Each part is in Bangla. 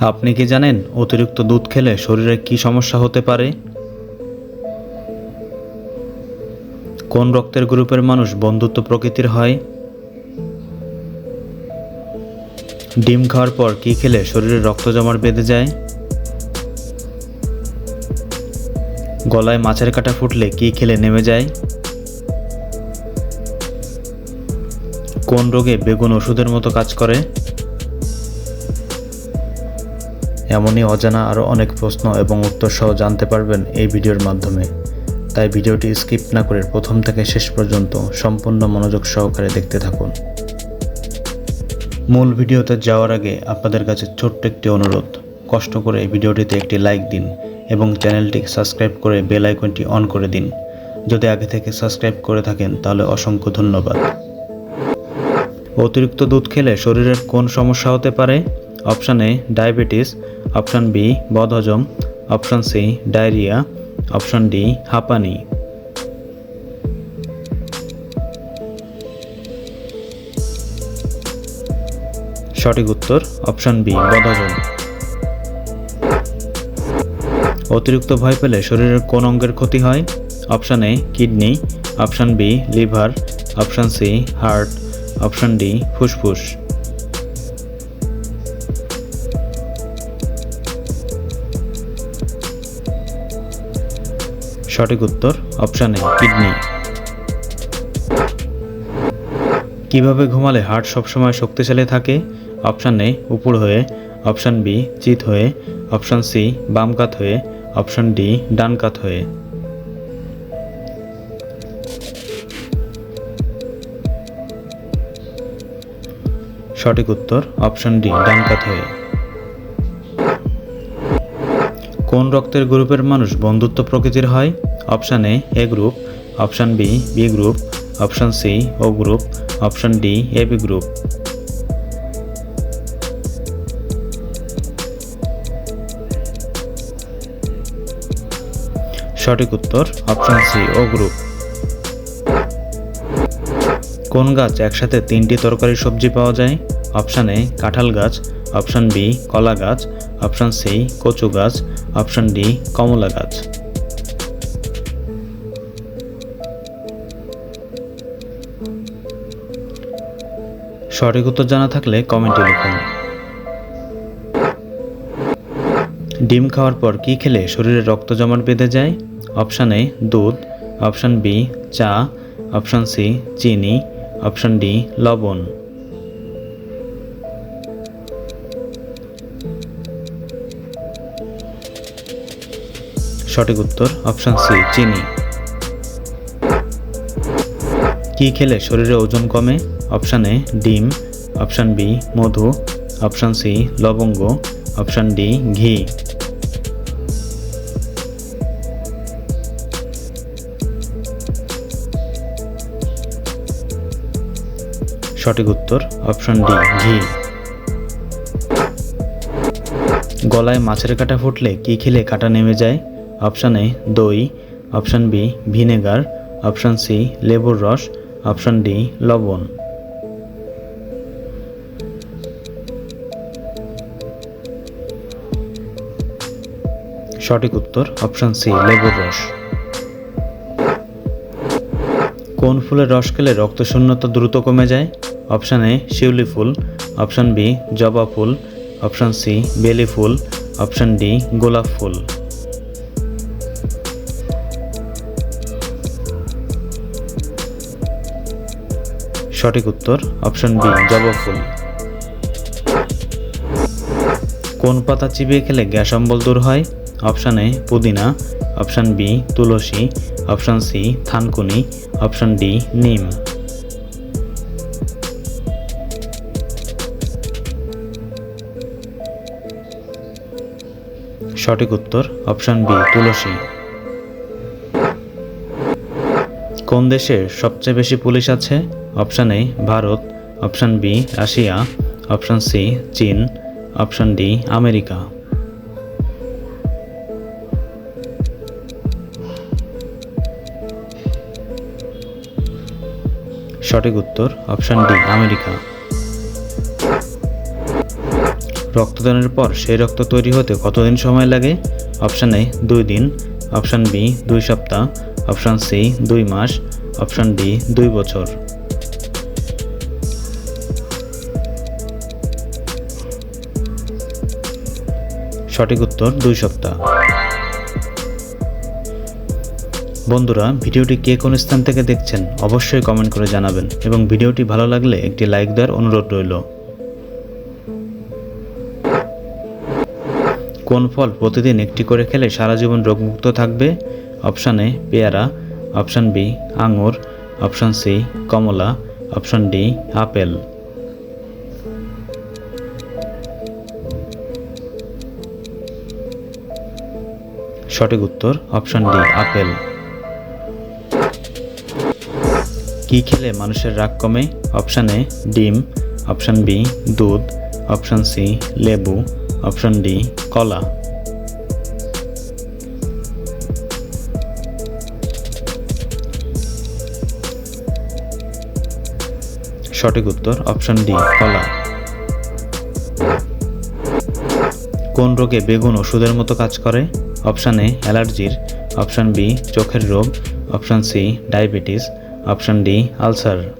আপনি কি জানেন অতিরিক্ত দুধ খেলে শরীরে কি সমস্যা হতে পারে? কোন রক্তের গ্রুপের মানুষ বন্ধুত্ব প্রকৃতির হয়? ডিম খাওয়ার পর কি খেলে শরীরে রক্ত জমাট বেঁধে যায়? গলায় মাছের কাঁটা ফুটলে কি খেলে নেমে যায়? কোন রোগে বেগুন ওষুধের মতো কাজ করে? এমনই অজানা আরও অনেক প্রশ্ন এবং উত্তর সহ জানতে পারবেন এই ভিডিওর মাধ্যমে। তাই ভিডিওটি স্কিপ না করে প্রথম থেকে শেষ পর্যন্ত সম্পূর্ণ মনোযোগ সহকারে দেখতে থাকুন। মূল ভিডিওতে যাওয়ার আগে আপনাদের কাছে ছোট্ট একটি অনুরোধ। কষ্ট করে ভিডিওটিতে একটি লাইক দিন এবং চ্যানেলটি সাবস্ক্রাইব করে বেল আইকনটি অন করে দিন। যদি আগে থেকে সাবস্ক্রাইব করে থাকেন তাহলে অসংখ্য ধন্যবাদ। অতিরিক্ত দুধ খেলে শরীরের কোন সমস্যা হতে পারে? Option A, diabetes, option B, বদহজম, option C, diarrhoea, option D, হাঁপানি। সঠিক উত্তর, অপশান বি, বদহজম। অতিরিক্ত ভয় পেলে শরীরের কোন অঙ্গের ক্ষতি হয়? Option A, kidney, option B, liver, option C, heart, option D, ফুসফুস। সঠিক উত্তর অপশান এ কিডনি কীভাবে ঘুমালে হার্ট সবসময় শক্তিশালী থাকে? অপশান এ উপর হয়ে অপশান বি চিত হয়ে অপশান সি বাম কাত হয়ে অপশান ডি ডান কাত হয়ে। সঠিক উত্তর অপশান ডি ডান কাত হয়ে। কোন রক্তের গ্রুপের মানুষ বন্ধুত্ব প্রকৃতির হয়? Option A A group, option B B group, option C, O group, option D, A, B group. সঠিক উত্তর, অপশান সি, ও গ্রুপ। কোন গাছ একসাথে তিনটি তরকারি সবজি পাওয়া যায়? অপশান এ, কাঁঠাল গাছ, অপশান বি, কলা গাছ, অপশান সি, কচু গাছ অপশান ডি, কমলা গাছ। সঠিক উত্তর জানা থাকলে কমেন্টে লিখুন। ডিম খাওয়ার পর কি খেলে শরীরে রক্ত জমাট বেঁধে যায়? অপশান এ, দুধ। অপশান বি, চা। অপশান সি, চিনি। অপশান ডি, লবণ। সঠিক উত্তর অপশান সি, চিনি। কি খেলে শরীরে ওজন কমে? অপশান এ, ডিম। অপশান বি, মধু। অপশান সি, লবঙ্গ। অপশান ডি, ঘি। সঠিক উত্তর অপশান ডি, ঘি। গলায় মাছের কাঁটা ফুটলে কি খেলে কাঁটা নেমে যায়? অপশান এ দই, option B vinegar, option C লেবুর রস, অপশান ডি লবণ। সঠিক উত্তর, অপশান সি লেবুর রস। কোন ফুলের রস খেলে রক্তশূন্যতা দ্রুত কমে যায়? অপশান এ শিউলি ফুল, অপশান বি জবা ফুল, অপশান সি বেলি ফুল, অপশান ডি গোলাপ ফুল। সঠিক উত্তর, অপশন বি, জবা ফুল। কোন পাতা চিবিয়ে খেলে গ্যাস অম্বল দূর হয়? অপশান এ, পুদিনা। অপশান বি, তুলসী। অপশান সি, থানকুনি। অপশান ডি, নিম। সঠিক উত্তর, অপশান বি, তুলসী। কোন দেশে সবচেয়ে বেশি পুলিশ আছে? Option A Bharat option B Russia option C চীন অপশান ডি আমেরিকা সঠিক উত্তর অপশান ডি আমেরিকা রক্তদানের পর সেই রক্ত তৈরি হতে কতদিন সময় লাগে? অপশান এ দুই দিন. অপশান বি দুই সপ্তাহ. অপশান সি দুই মাস. অপশান ডি দুই বছর। সঠিক উত্তর দুই সপ্তাহ। বন্ধুরা, ভিডিওটি কে কোন স্থান থেকে দেখছেন অবশ্যই কমেন্ট করে জানাবেন এবং ভিডিওটি ভালো লাগলে একটি লাইক দেওয়ার অনুরোধ রইল। কোন ফল প্রতিদিন একটি করে খেলে সারা জীবন রোগমুক্ত থাকবে? অপশান এ, পেয়ারা, অপশান বি, আঙুর, অপশান সি, কমলা, অপশান ডি, আপেল। সঠিক উত্তর অপশান ডি, আপেল। কি খেলে মানুষের রাগ কমে? অপশান এ ডিম। অপশান বি দুধ। অপশান সি লেবু। অপশান ডি কলা। সঠিক উত্তর অপশন ডি কলা। কোন রোগে বেগুন ওষুধের মতো কাজ করে? অপশান এ, অ্যালার্জির। অপশান বি, চোখের রোগ। Option C, diabetes. Option D, ulcer.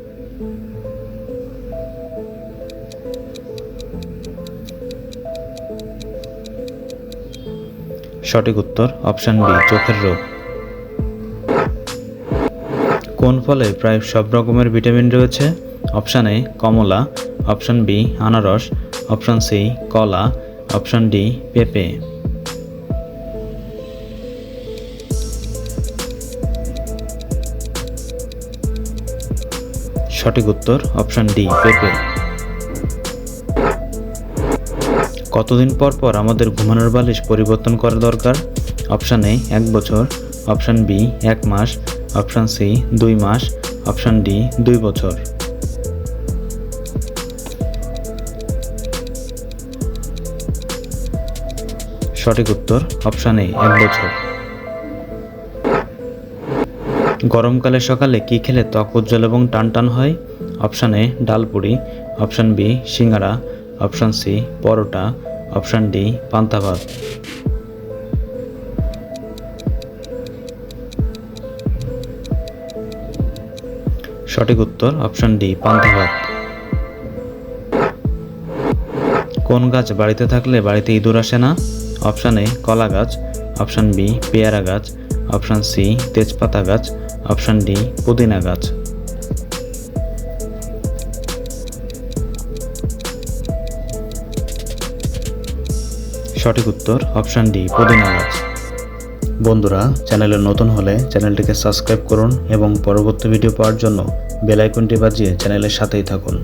সঠিক উত্তর, অপশান বি, চোখের রোগ। কোন ফলে প্রায় সব রকমের ভিটামিন রয়েছে? অপশান এ, কমলা। অপশান বি, আনারস। অপশান সি, কলা। অপশান ডি, পেঁপে। সঠিক উত্তর, অপশান ডি, পেঁপে। কতদিন পর পর আমাদের ঘুমানোর বালিশ পরিবর্তন করা দরকার? অপশান এ, এক বছর। অপশান বি, এক মাস। অপশান সি, দুই মাস। অপশান ডি, দুই বছর। সঠিক উত্তর, অপশান এ, এক বছর। গরমকালে সকালে কি খেলে ত্বক উজ্জ্বল এবং টান টান হয়? অপশান এ, ডালপুরি, অপশান বি, সিঙ্গারা, option C, paratha, option D, পান্তা ভাত। সঠিক উত্তর, অপশান ডি, পান্তা ভাত। কোন গাছ বাড়িতে থাকলে বাড়িতে ইঁদুর আসে না? অপশান এ, কলা গাছ, অপশান বি, পেয়ারা গাছ, অপশান সি, তেজপাতা গাছ অপশান ডি, পুদিনা গাছ। সঠিক উত্তর অপশান ডি, পুদিনা গাছ। বন্ধুরা, চ্যানেলে নতুন হলে চ্যানেলটিকে সাবস্ক্রাইব করুন এবং পরবর্তী ভিডিও পাওয়ার জন্য বেল আইকনটি বাজিয়ে চ্যানেলের সাথেই থাকুন।